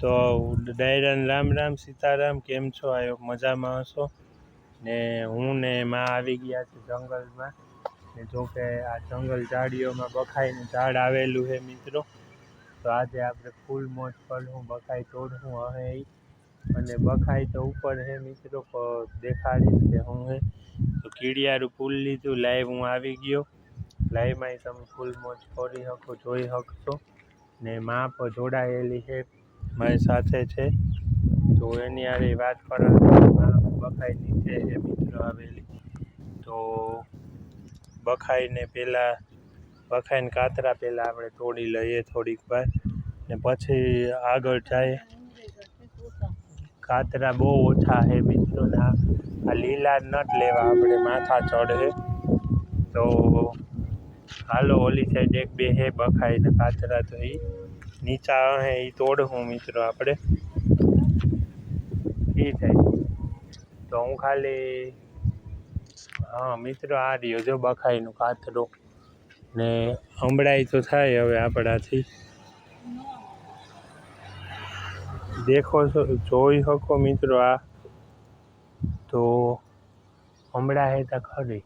તો ડાયરાન રામ રામ, સીતારામ, કેમ છો? આયો મજામાં હશો. ને હું ને માં આવી ગયા છે જંગલમાં. ને જો કે આ જંગલ ઝાડીઓમાં બખાઈને ઝાડ આવેલું છે મિત્રો. તો આજે આપણે ફૂલ મોજ કરશું બખાઈ તોડશું હવે. અને બખાઈ તો ઉપર હે મિત્રો દેખાડીશ કે હું હે. તો કીડિયારું ફૂલ લીધું, લાઈવ હું આવી ગયો. લાઈવમાં તમે ફૂલ મોજ કરી શકો જોઈ શકશો ને માં પણ જોડાયેલી છે મારી સાથે છે. તો એની હારે વાત કરવા બખાઈ નીચે છે મિત્રો આવેલી. તો બખાઈને પહેલાં બખાઈને કાતરા પહેલાં આપણે તોડી લઈએ થોડીક વાર. ને પછી આગળ જાય. કાતરા બહુ ઓછા છે મિત્રોના. આ લીલા નટ લેવા આપણે માથા ચડે. તો હાલો ઓલી સાઈડ એક બે હે બખાઈને કાતરા તો એ નીચા હે એ તોડવું મિત્રો આપણે. એ થાય. તો હું ખાલી, હા, મિત્રો, આ રહ્યો જો બખાઈનું કાતરો. ને હમણાં તો થાય હવે આપણાથી. દેખો છો, જોઈ શકો મિત્રો આ. તો હમણાં હે તો ખરી.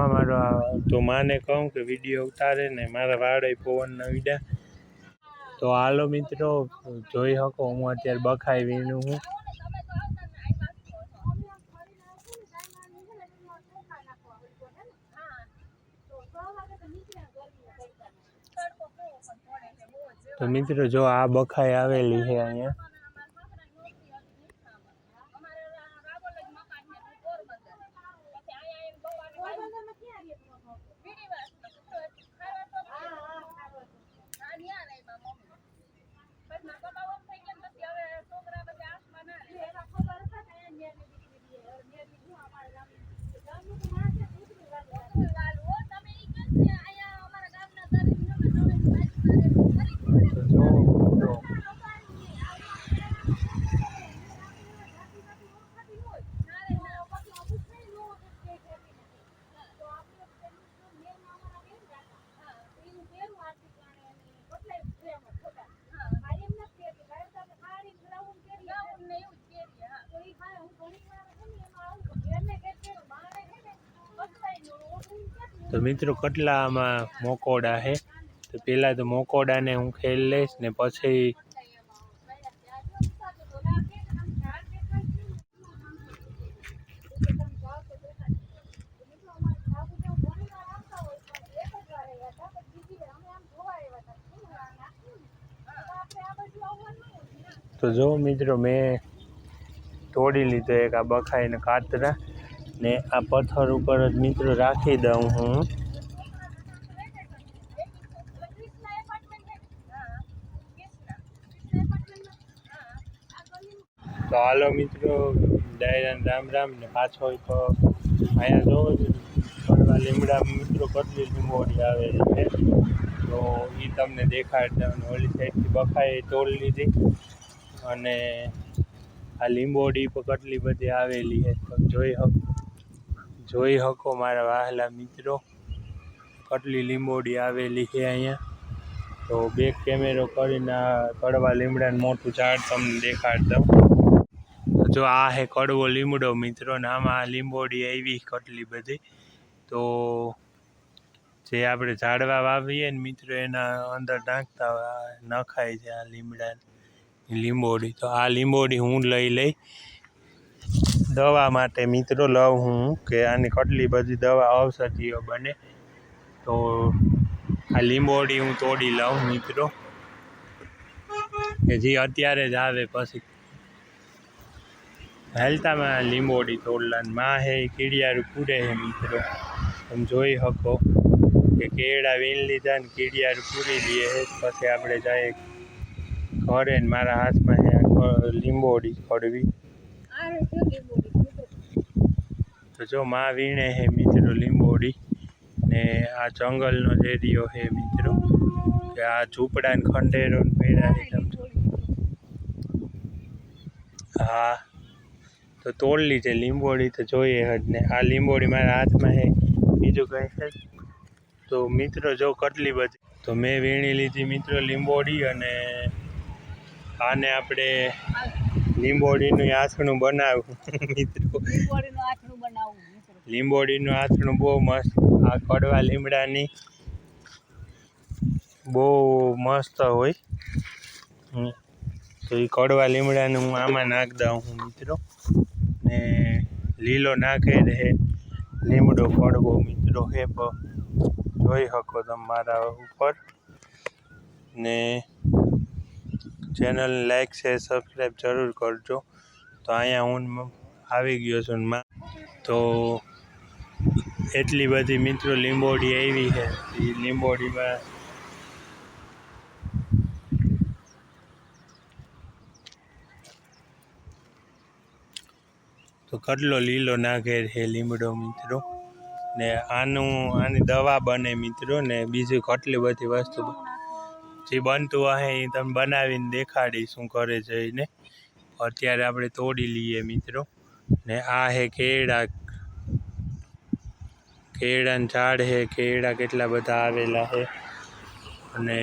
આમાં મારો તો માને કહું કે વીડિયો ઉતારે ને મારા વાળે પવનના વિડા તો હાલો મિત્રો, જોઈ શકો હું અત્યારે બખાઈ વીણું હું. તો મિત્રો, જો આ બખાઈ આવેલી છે અહીંયા. તો મિત્રો કેટલા આમાં મોકોડા છે તો પહેલાં તો મોકોડાને હું ખેલ લઈશ ને પછી તો જો મિત્રો મેં તોડી લીધો એક આ બખાઈને કાતરા. ને આ પથ્થર ઉપર જ મિત્રો રાખી દઉં હું. તો હાલો મિત્રો ડાયરાન રામ રામ ને પાછો તો અહીંયા જોવો પડવા લીમડા મિત્રો કેટલી લીંબોડી આવેલી છે. તો એ તમને દેખાડતા ઓલી સાઈડથી બખાઈ તોડી લીધી અને આ લીંબોડી પર કેટલી બધી આવેલી છે. તમે જોઈ શકો. જોઈ શકો મારા વાહેલા મિત્રો. કટલી લીંબોડી આવેલી છે અહીંયા. તો બેક કેમેરો કરીને કડવા લીમડાનું મોટું ઝાડ તમને દેખાડ દઉં. જો આ હે કડવો લીમડો મિત્રો, ને આમાં આ લીંબોડી આવી કેટલી બધી. તો જે આપણે ઝાડવા વાવીએ ને મિત્રો, એના અંદર નાખતા નખાય છે આ લીમડા લીંબોડી, તો આ લીંબોડી હું લઈ લઈ દવા માટે મિત્રો લઉં હું કે આની કેટલી બધી દવા ઔષધિઓ બને. તો આ લીંબોડી હું તોડી લઉં મિત્રો. કે જે અત્યારે જ આવે પછી. હાલતામાં લીંબોડી તોડલા ને માં હે, કીડિયારું પૂરે હે મિત્રો. તમે જોઈ શકો કે કેળા વીણ લીધા ને કીડિયારું પૂરી લઈએ પછી આપણે જાય ઘરે ને મારા હાથમાં લીંબોડી કડવી તો જો મા વીણે હે મિત્રો લીંબોડી ને આ જંગલનો એરિયો હે મિત્રો. કે આ ઝૂંપડા ને ખંડેરો ને પેડા હે, તો તોડલી છે લીંબોડી તો જોઈએ જ ને. આ લીંબોડી મારા હાથમાં હે. બીજું કંઈ છે? તો મિત્રો જો કેટલી બધી તો મેં વીણી લીધી મિત્રો લીંબોડી અને આને આપણે લીંબોડીનું આથણું બનાવ્યું મિત્રો. લીંબોડીનું આથણું બહુ મસ્ત. આ કડવા લીમડાની બહુ મસ્ત હોય. તો એ કડવા લીમડાનું હું આમાં નાખ દઉં હું મિત્રો. ને લીલો નાખે રહે. લીમડો કડવો મિત્રો. હે પ- જોઈ શકો તમે મારા ઉપર. ને ચેનલ લાઈક છે સબસ્ક્રાઈબ જરૂર કરજો. તો અહીંયા હું આવી ગયો છું તો એટલી બધી મિત્રો લીંબોડી આવી છે. એ લીંબોડીમાં તો કેટલો લીલો નાખે છે લીમડો મિત્રો. ને આનું, આની દવા બને મિત્રો, ને બીજું કેટલી બધી વસ્તુ બ- જે બનતું હશે એ તમે બનાવીને દેખાડી શું કરે છે એને. અત્યારે આપણે તોડી લઈએ મિત્રો. ને આ હે કેળા. કેળાના ઝાડ હે, કેળા કેટલા બધા આવેલા છે અને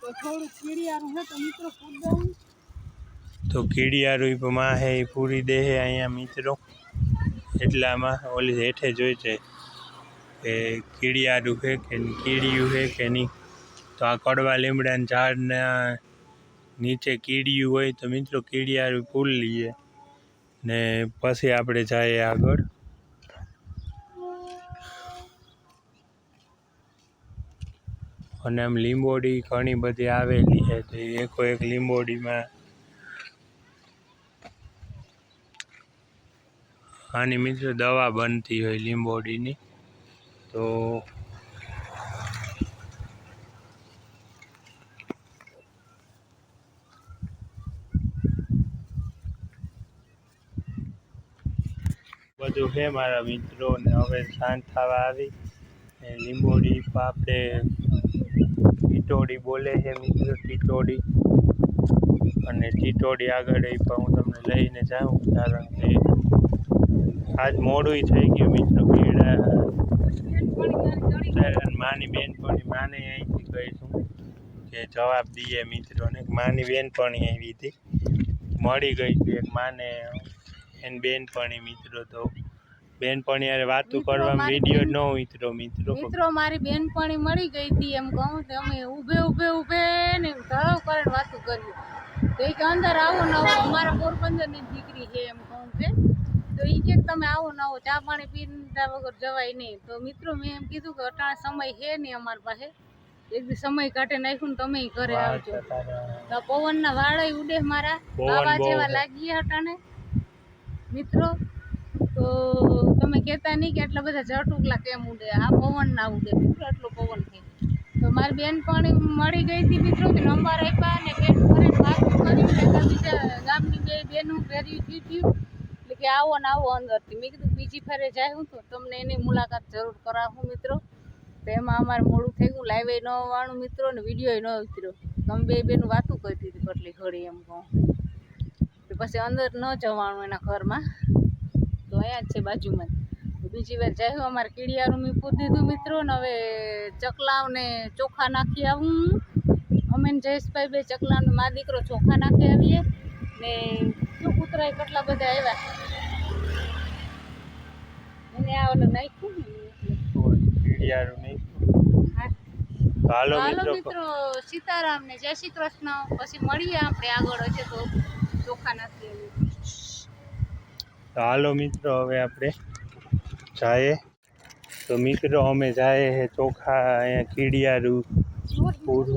તો કીડિયારું કીડિયારું માં હે એ પૂરી દે અહીંયા મિત્રો. એટલામાં ઓલી હેઠે જોઈ છે કે કીડિયારું છે કે કીડિયું છે કે નહીં. તો આ કડવા લીમડાના ઝાડના નીચે કીડિયું હોય તો મિત્રો કીડિયારું ફૂલ લઈએ ને પછી આપણે જઈએ આગળ. અને આમ લીંબોડી ઘણી બધી આવેલી છે, તો એકો એક લીંબોડીમાં આની મિત્રો દવા બનતી હોય લીંબોડીની. તો બધું છે મારા મિત્રો ને હવે શાંત થવા આવી. લીંબોડી પાપડે ટીટોડી બોલે છે મિત્રો ટીટોડી અને ટીટોડી આગળ એ પણ હું તમને લઈને જાઉં, કારણ કે આજ મોડું થઈ ગયું મિત્રો કેળા માની બેનપણી માને અહીંથી કહીશું કે જવાબ દઈએ મિત્રોને માની બેનપણી આવી હતી. મળી ગઈ હતી એક માને એને બેનપણી મિત્રો તો. બેનપણી યારે વાતું કરવા વીડિયો ન મિત્રો મિત્રો. મિત્રો મારી બેનપણી મળી ગઈ હતી એમ કહું તો અમે ઊભે ઊભે ઊભે ને ધરાવ કરીને વાતું કર્યું. તો એ કે અંદર આવો ને અમારા પોરબંદરની દીકરી છે એમ કહું કે તો એ કે તમે આવો ના આવો ચા પાણી પીતા વગર જવાય નહીં. તો મિત્રો મેં એમ કીધું કે અટાણે સમય છે નહીં અમારી પાસે. એક દી સમય કાઢે નાખ્યું ને તમે ઘરે આવજો. તો પવનના વાળા ઉડે મારા. બાવા જેવા છે. અટાણે. મિત્રો તો તમે કહેતા નહીં કે એટલા બધા જટુકલા કેમ ઉડે? આ પવન ના ઉડે. મિત્રો એટલો પવન થઈ તો મારી બેન પણ મળી ગઈ હતી મિત્રો કે નંબર આપ્યા અને બેન ફરીને વાત કરી બીજા ગામની બે બેનું થયું એટલે કે આવો ને આવો અંદરથી. મેં કીધું, બીજી ફેરે જાય હું તો. તમને એની મુલાકાત જરૂર કરાવું મિત્રો. તો એમાં અમારે મોડું થઈ ગયું. લાઈવે ન આવવાનું મિત્રો ને વીડિયો ન ઉતર્યો. તમે બે બેનું વાતું કરતી હતી કેટલી ઘડી એમ કહું. પછી અંદર ન જવાનું એના ઘરમાં. તો અહીંયા જ છે બાજુમાં. બીજી વાર જાય અમારે કીડિયારું મેં પૂરી દીધું મિત્રો ને હવે ચકલાઓને ચોખા નાખી આવું અમે જયેશભાઈ બે ચકલાવને મા દીકરો ચોખા નાખી આવીએ. ને શું કૂતરાય કેટલા બધા આવ્યા? એને આ ઓલું નાખ્યું ને હાલો મિત્રો. મિત્રો સીતારામ ને જય શ્રી કૃષ્ણ. પછી મળીએ આપણે આગળ હશે તો ચોખા નથી તો હાલો મિત્રો હવે આપણે જાય તો મિત્રો અમે જાય હે ચોખા અહીંયા કીડિયારું પૂર્વ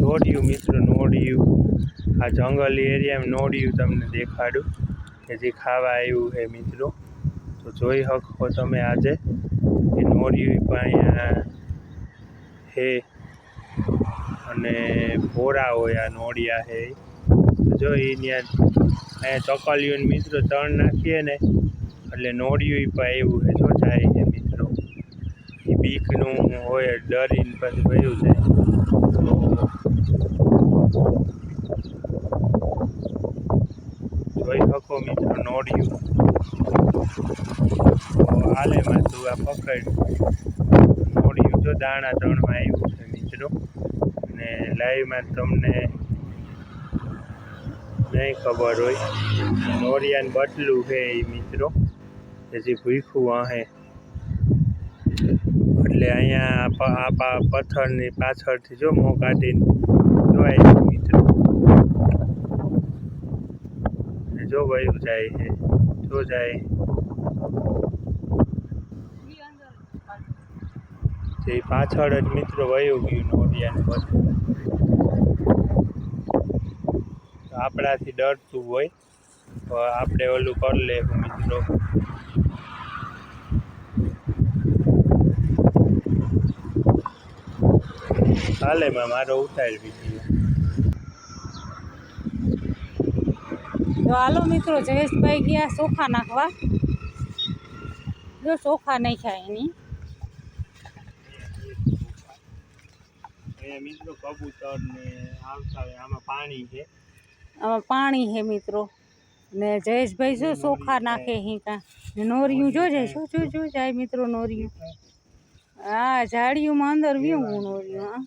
જોડિયું મિત્રો નોડિયું. આ જંગલી એરિયામાં નોડિયું તમને દેખાડું કે જે ખાવા આવ્યું એ મિત્રો. તો જોઈ શકો તમે આજે. એ નોડિયું પણ હે અને ભોરા હોય આ નોડિયા હે. જો એ ત્યાં અહીંયા ચકલીઓને મિત્રો તણ નાખીએ ને, એટલે નોળિયું પણ એવું હે, જો જાય છે મિત્રો. એ બીકનું હોય, ડરીને પછી ભર્યું જાય. શકો મિત્રો નોડિયું તો તું આ પકડ નોડિયું જો દાણા ત્રણમાં આવ્યું છે મિત્રો. અને લાઈવમાં તમને નહીં ખબર હોય, નોરિયાન બટલું છે એ મિત્રો. હજી ભૂખું વાહે. એટલે અહીંયા આ પથ્થરની પાછળથી જો મોં કાઢીને જોવાય છે મિત્રો ને જો વયું જાય છે, જો જાય. તે પાછળ જ મિત્રો વયું ગયું નોડિયાનું બધું. આપણાથી ડરતું હોય, તો આપણે ઓલું કરી લેવું મિત્રો. હાલે મેં, મારો ઉતાર વીડિયો તો હાલો મિત્રો જયેશભાઈ ગયા ચોખા નાખવા. જો ચોખા નાખ્યા એની. મિત્રો કબૂતર ને આવતા હોય આમાં પાણી છે. આમાં પાણી હે મિત્રો. ને જયેશભાઈ જો ચોખા નાખે હિંકા ને નોરિયું જોજે શું શું જો જાય મિત્રો નોરિયું? હા ઝાડીઓમાં અંદર વ્યુ નોરિયું હા.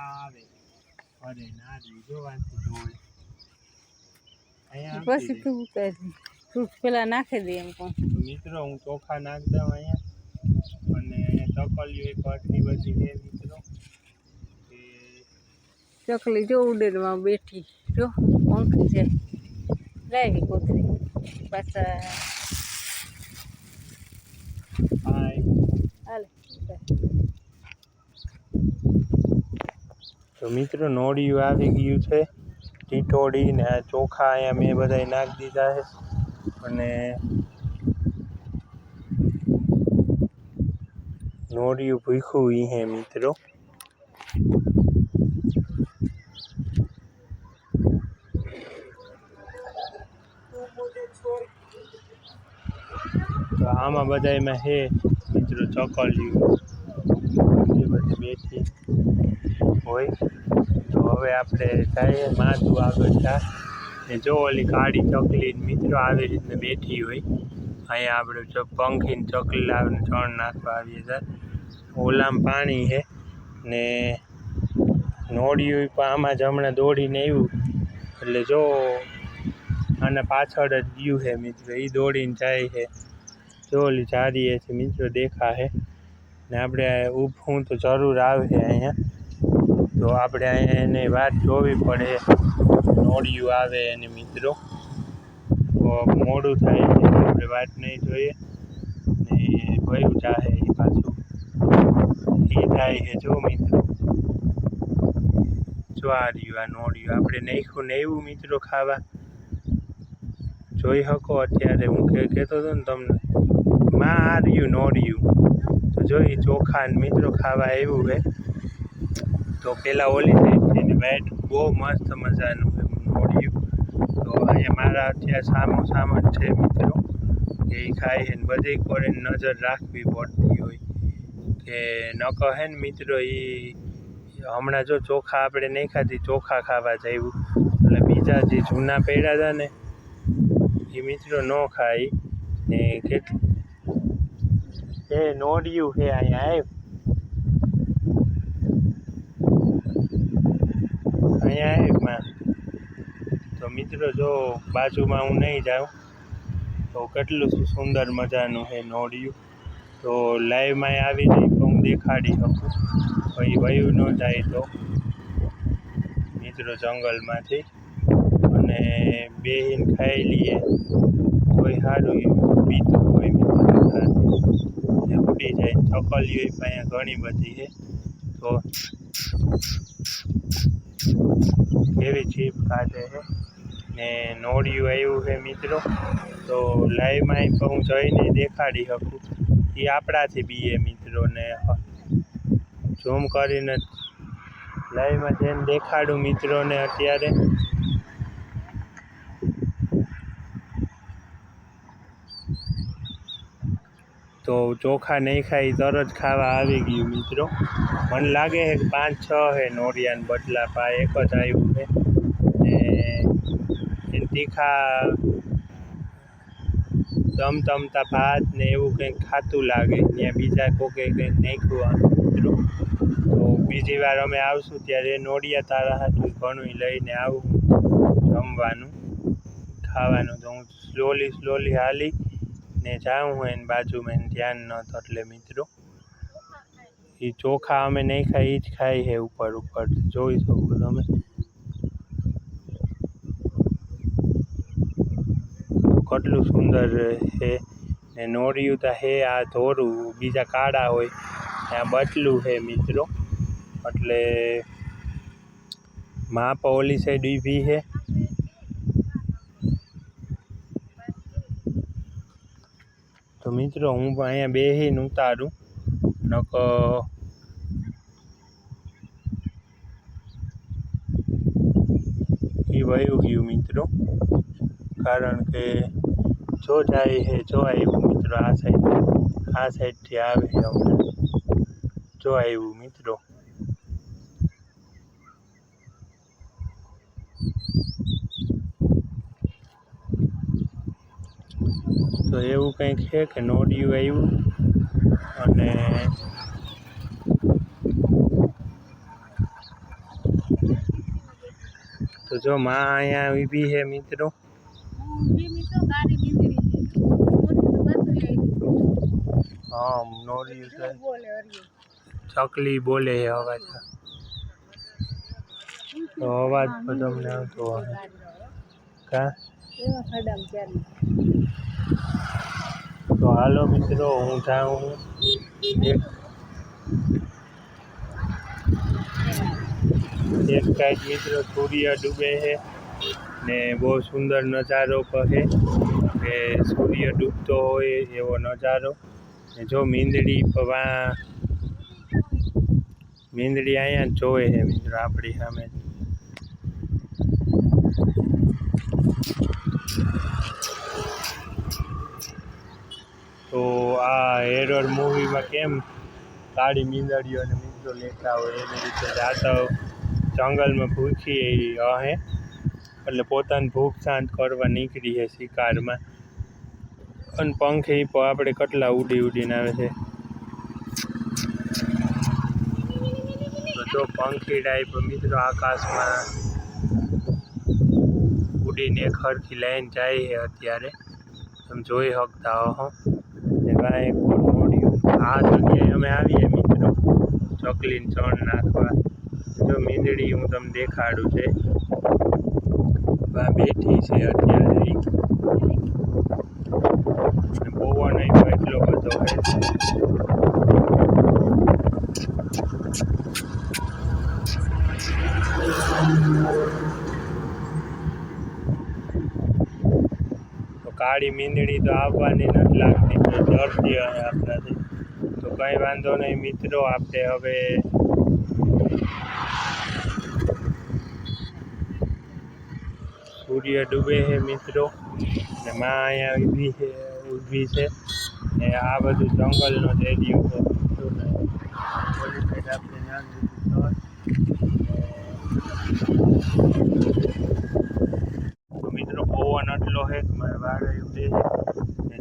આવે. અરે ના જોવાથી જોવે. અહીંયા પછી શું તું ઉતાર તું પેલા નાખી દે એમ પણ મિત્રો હું ચોખા નાખ દઉં અહીંયા. અને ચકલીઓ એક આટલી બધી છે મિત્રો. ચકલી જો ઉડેરમાં બેઠી. જો પંખી છે. લાવી કોથળી. પાછા હાલે. તો મિત્રો નોળિયું આવી ગયું છે. ટીટોડી ને આ ચોખા અહીંયા મેં બધા નાખી દીધા છે. અને નોરિયું ભૂખ્યું ઈ હે મિત્રો. તો આમાં બધાયમાં હે મિત્રો ચકલિયું એ બધી બેઠી હોય. હવે આપણે જઈએ માથું આગળ ચા ને જો ઓલી કાળી ચકલી મિત્રો આવી રીતને બેઠી હોય, અહીંયા આપણે જો પંખીને ચકલી લાવીને ચણ નાખવા આવીએ છીએ. ઓલામાં પાણી છે ને નોળિયું પણ આમાં જ હમણાં દોડીને આવ્યું. એટલે જો આના પાછળ જ ગયું છે મિત્રો એ દોડીને જાય છે. જો ઓલી જારીએ છે મિત્રો દેખાશે. ને આપણે ઊભું તો જરૂર આવે અહીંયા. તો આપણે એને વાત જોવી પડે. નોળિયું આવે એને મિત્રો. મોડું થાય આપણે વાત નહીં જોઈએ. ને ભયું ચાહે એ પાછું. એ થાય છે, જો મિત્રો. જો આ રહ્યું આ નોળિયું. આપણે નાખ્યું ને એવું મિત્રો ખાવા. જોઈ શકો અત્યારે હું કહેતો હતો ને તમને. માં આ રહ્યું નોળિયું. તો જોઈ ચોખા મિત્રો ખાવા એવું છે તો પેલા ઓલી સાઈડ છે વાઈટ બહુ મસ્ત મજાનું છે તો અહીંયા મારા અત્યારે સામો સામ જ છે મિત્રો એ ખાય છે બધી કોરે નજર રાખવી પડતી હોય. કે ન કહે ને મિત્રો એ હમણાં જો ચોખા આપણે નહીં ખાધી, ચોખા ખાવા જવું એટલે બીજા જે જૂના પેડા હતા ને એ મિત્રો ન ખાય. ને કેટલું એ નોડિયું છે અહીંયા અહીંયા એકમાં તો મિત્રો, જો બાજુમાં હું નહીં જાઉં, તો કેટલું સુંદર મજાનું છે નોડિયું તો લાઈવમાં આવી નહીં તો હું દેખાડી શકું. પછી વયું ન જાય તો. મિત્રો, જંગલમાંથી અને બેહીન ખાઈ લઈએ. કોઈ સારું એવું પીતું કોઈ ઉડી જાય, ચકલીઓ અહીંયા ઘણી બધી છે. તો એવી જીપ કાઢે છે. ને નોળિયું આવ્યું છે મિત્રો. તો લાઈવમાં હું જઈને દેખાડી શકું. એ આપણાથી બીએ એ મિત્રોને ઝૂમ કરીને લાઈવમાં જઈને દેખાડું મિત્રોને અત્યારે. તો ચોખા નહીં ખાઈ, તરત ખાવા આવી ગયું મિત્રો. મને લાગે છે કે પાંચ, છ છે નોરિયાન બદલા પા એક જ આવ્યું છે. ને તીખા તમતમતા ભાત ને એવું કંઈક ખાતું લાગે. ત્યાં બીજા કોકે કંઈક નાખ્યું આમ મિત્રો. તો બીજી વાર અમે આવશું ત્યારે નોડિયા તારા હાથું ઘણું લઈને આવું જમવાનું. ખાવાનું તો હું સ્લોલી સ્લોલી હાલી ને જાઉં હું એની બાજુમાં એને ધ્યાન નહોતું એટલે મિત્રો. એ ચોખા અમે નહીં ખાઈ એ જ ખાઈ છે ઉપર ઉપર. જોઈ શકો તમે. કેટલું સુંદર છે ને નોરિયું તો હે, આ ધોરું, બીજા કાળા હોય, ત્યાં બટલું છે મિત્રો. એટલે, માપ ઓલી સાઈડ ઊભી છે તો મિત્રો, હું પણ અહીંયા બેસીને ઉતારું. નક એ વયું ગયું મિત્રો. કારણ કે જો જાય છે જો આવ્યું મિત્રો આ સાઈડ આ સાઈડથી આવે છે હમણાં. જો આવ્યું મિત્રો. તો એવું કંઈક છે કે નોડિયું આવ્યું? અને તો જો માં અહીંયા ઊભી છે મિત્રો. હું નોડિયું ચકલી બોલે છે અવાજ. તો અવાજ પણ તમને આવતો હોય કા? તો હાલો મિત્રો, હું જાઉં એક એક કાંઈક મિત્રો સૂર્ય ડૂબે છે ને બહુ સુંદર નજારો છે કે સૂર્ય ડૂબતો હોય એવો નજારો. ને જો મીંદડી પવા મીંદડી અહીંયા જોવે છે મિત્રો આપણી સામે. તો આ એરર મૂવીમાં કેમ કાળી મીંદડીઓ અને મિત્રો લેતા હોય એવી રીતે જાતો જંગલમાં ભૂખી રહે એટલે પોતાની ભૂખ શાંત કરવા નીકળી છે શિકારમાં. અને પંખી પણ આપણે કેટલા ઉડી ઉડીને આવે છે. જો પંખી ટાઈપ મિત્રો આકાશમાં ઉડીને ખરખી લાઈન જાય છે અત્યારે. તમે જોઈ શકતા હો એક પણ આ જગ્યાએ અમે આવીએ મિત્રો. ચોકલીન ચણ નાખવા. જો મીંદડી હું તમને દેખાડું છે. બેઠી છે અત્યારે. પવન એટલો બધો છે કાળી મીંદડી તો આવવાની નથી લાગતી તો ડરતી હોય આપણાથી. તો કંઈ વાંધો નહીં મિત્રો, આપણે હવે સૂર્ય ડૂબે છે મિત્રો, ને માં અહીંયા ઊભી છે ઊભી છે, ને આ બધું જંગલનો જ એરિયો છે મિત્રો ને ઓલી સાઈડ આપણે નામ લીધું તો પવન છે મારે વાળ ઉડે છે.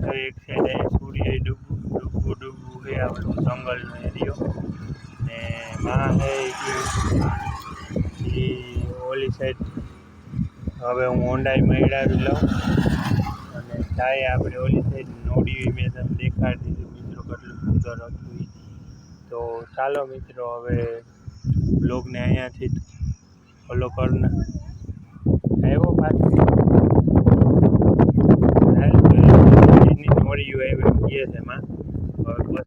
જો એક સાઈડ અહીં સૂર્ય ડૂબવું ડૂબવું ડૂબવું છે આ જંગલનો એરિયો ને માં છે એ ઓલી સાઈડ હવે હું હોન્ડાઈ મેળાવી લઉં. અને થાય આપણે ઓલી સાઈડ નોડી મેં તમને દેખાડી દીધું, મિત્રો, કેટલું સુંદર હતું તો ચાલો મિત્રો, હવે બ્લોગને અહીંયાથી ફોલો કરના. આવ્યો પાછું. what are you able to give them? Huh?